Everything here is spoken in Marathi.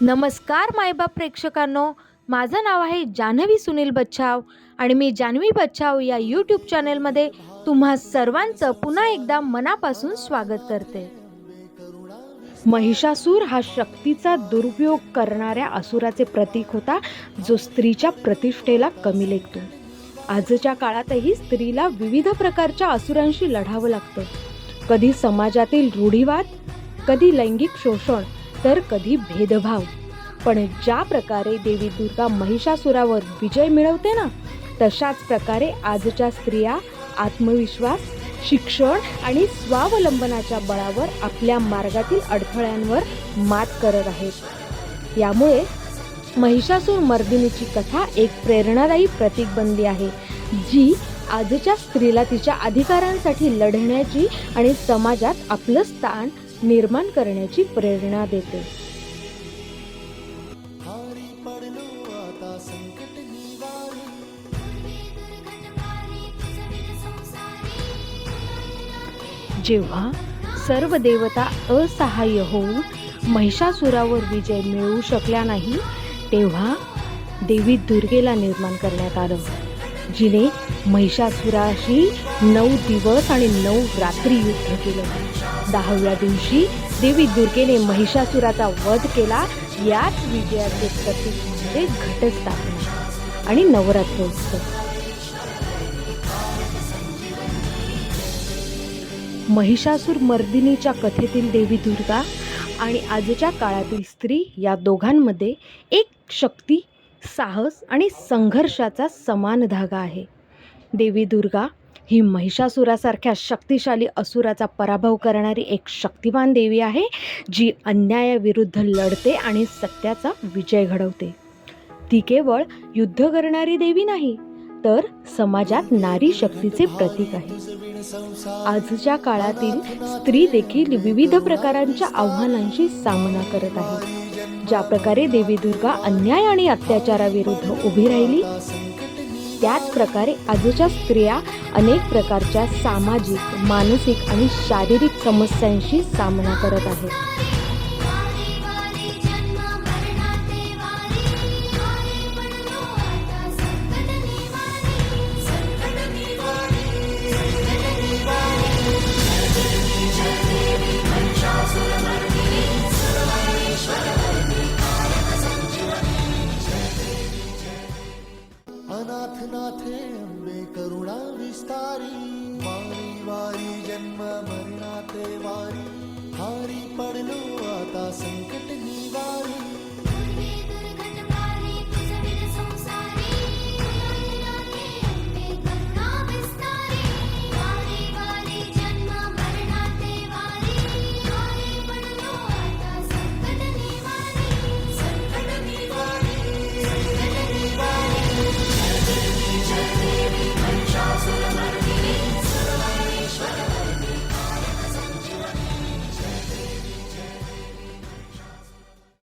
नमस्कार मायबाप प्रेक्षकांनो. माझं नाव आहे जान्हवी सुनील बच्छाव आणि मी जान्हवी बच्छाव या यूट्यूब चॅनेलमध्ये तुम्हा सर्वांचं पुन्हा एकदा मनापासून स्वागत करते. महिषासूर हा शक्तीचा दुरुपयोग करणाऱ्या असुराचे प्रतीक होता जो स्त्रीच्या प्रतिष्ठेला कमी लेखतो. आजच्या काळातही स्त्रीला विविध प्रकारच्या असुरांशी लढावं लागतं. कधी समाजातील रूढीवाद कधी लैंगिक शोषण तर कधी भेदभाव. पण ज्या प्रकारे देवी दुर्गा महिषासुरावर विजय मिळवते ना तशाच प्रकारे आजच्या स्त्रिया आत्मविश्वास शिक्षण आणि स्वावलंबनाच्या बळावर आपल्या मार्गातील अडथळ्यांवर मात करत आहेत. यामुळे महिषासूर मर्दिनीची कथा एक प्रेरणादायी प्रतीक बनली आहे जी आजच्या स्त्रीला तिच्या अधिकारांसाठी लढण्याची आणि समाजात आपलं स्थान निर्माण करण्याची प्रेरणा देते. जेव्हा सर्व देवता असहाय्य होऊन महिषासुरावर विजय मिळवू शकल्या नाही तेव्हा देवी दुर्गेला निर्माण करण्यात आलं जिने महिषासुराशी नऊ दिवस आणि नऊ रात्री युद्ध केलं. दहाव्या दिवशी देवी दुर्गेने महिषासुराचा वध केला. याच विजयाचे प्रतीक म्हणजे घटस्थापना आणि नवरात्रोत्सव महिषासूर मर्दिनीच्या कथेतील देवी दुर्गा आणि आजच्या काळातील स्त्री या दोघांमध्ये एक शक्ती साहस आणि संघर्षाचा समान धागा आहे. देवी दुर्गा ही महिषासुरासारख्या शक्तिशाली असुराचा पराभव करणारी एक शक्तिवान देवी आहे जी अन्यायाविरुद्ध लढते आणि सत्याचा विजय घडवते. ती केवळ युद्ध करणारी देवी नाही तर समाजात नारी शक्तीचे प्रतीक आहे. आजच्या काळातील स्त्री देखील विविध प्रकारांच्या आव्हानांशी सामना करत आहे. ज्या प्रकारे देवी दुर्गा अन्याय आणि अत्याचाराविरुद्ध उभी राहिली त्याच प्रकारे आजच्या स्त्रिया अनेक प्रकारच्या सामाजिक मानसिक आणि शारीरिक समस्यांशी सामना करत आहेत. माथे अंबे करुणा विस्तारी वारी वारी जन्म मरणाते वारी.